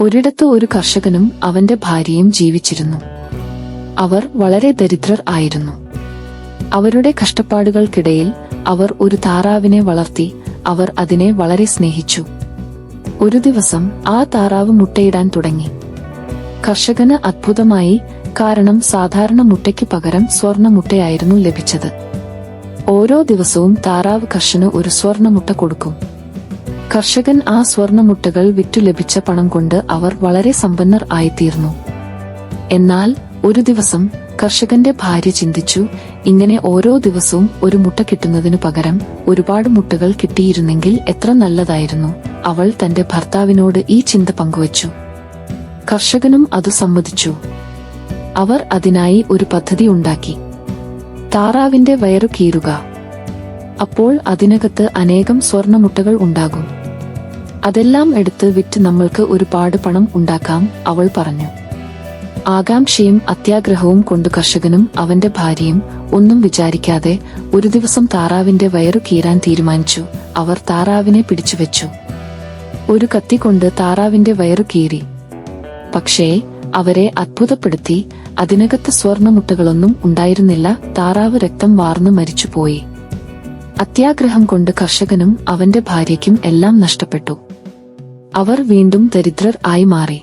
ഒരിടത്ത് ഒരു കർഷകനും അവന്റെ ഭാര്യയും ജീവിച്ചിരുന്നു. അവർ വളരെ ദരിദ്രർ ആയിരുന്നു. അവരുടെ കഷ്ടപ്പാടുകൾക്കിടയിൽ അവർ ഒരു താറാവിനെ വളർത്തി അവർ അതിനെ വളരെ സ്നേഹിച്ചു. ഒരു ദിവസം ആ താറാവ് മുട്ടയിടാൻ തുടങ്ങി. കർഷകന് അത്ഭുതമായി കാരണം സാധാരണ മുട്ടയ്ക്ക് പകരം സ്വർണ മുട്ടയായിരുന്നു ലഭിച്ചത്. ഓരോ ദിവസവും താറാവ് കർഷന് ഒരു സ്വർണ മുട്ട കൊടുക്കും. കർഷകൻ ആ സ്വർണമുട്ടകൾ വിറ്റു ലഭിച്ച പണം കൊണ്ട് അവർ വളരെ സമ്പന്നർ ആയിത്തീർന്നു. എന്നാൽ ഒരു ദിവസം കർഷകന്റെ ഭാര്യ ചിന്തിച്ചു ഇങ്ങനെ ഓരോ ദിവസവും ഒരു മുട്ട കിട്ടുന്നതിനു പകരം ഒരുപാട് മുട്ടകൾ കിട്ടിയിരുന്നെങ്കിൽ എത്ര നല്ലതായിരുന്നു അവൾ തന്റെ ഭർത്താവിനോട് ഈ ചിന്ത പങ്കുവച്ചു. കർഷകനും അത് സമ്മതിച്ചു. അവർ അതിനായി ഒരു പദ്ധതി ഉണ്ടാക്കി. താറാവിന്റെ വയറു കീറുക. അപ്പോൾ അതിനകത്ത് അനേകം സ്വർണമുട്ടകൾ ഉണ്ടാകും. അതെല്ലാം എടുത്ത് വിറ്റ് നമ്മൾക്ക് ഒരുപാട് പണം ഉണ്ടാക്കാം അവൾ പറഞ്ഞു. ആകാംക്ഷയും അത്യാഗ്രഹവും കൊണ്ട് കർഷകനും അവന്റെ ഭാര്യയും ഒന്നും വിചാരിക്കാതെ ഒരു ദിവസം താറാവിന്റെ വയറു കീറാൻ തീരുമാനിച്ചു. അവർ താറാവിനെ പിടിച്ചുവെച്ചു ഒരു കത്തി കൊണ്ട് താറാവിന്റെ വയറു കീറി. പക്ഷേ അവരെ അത്ഭുതപ്പെടുത്തി അതിനകത്ത് സ്വർണമുട്ടകളൊന്നും ഉണ്ടായിരുന്നില്ല താറാവ് രക്തം വാർന്നു മരിച്ചുപോയി. അത്യാഗ്രഹം കൊണ്ട് കർഷകനും അവന്റെ ഭാര്യയ്ക്കും എല്ലാം നഷ്ടപ്പെട്ടു. അവർ വീണ്ടും ദരിദ്രർ ആയി മാറി.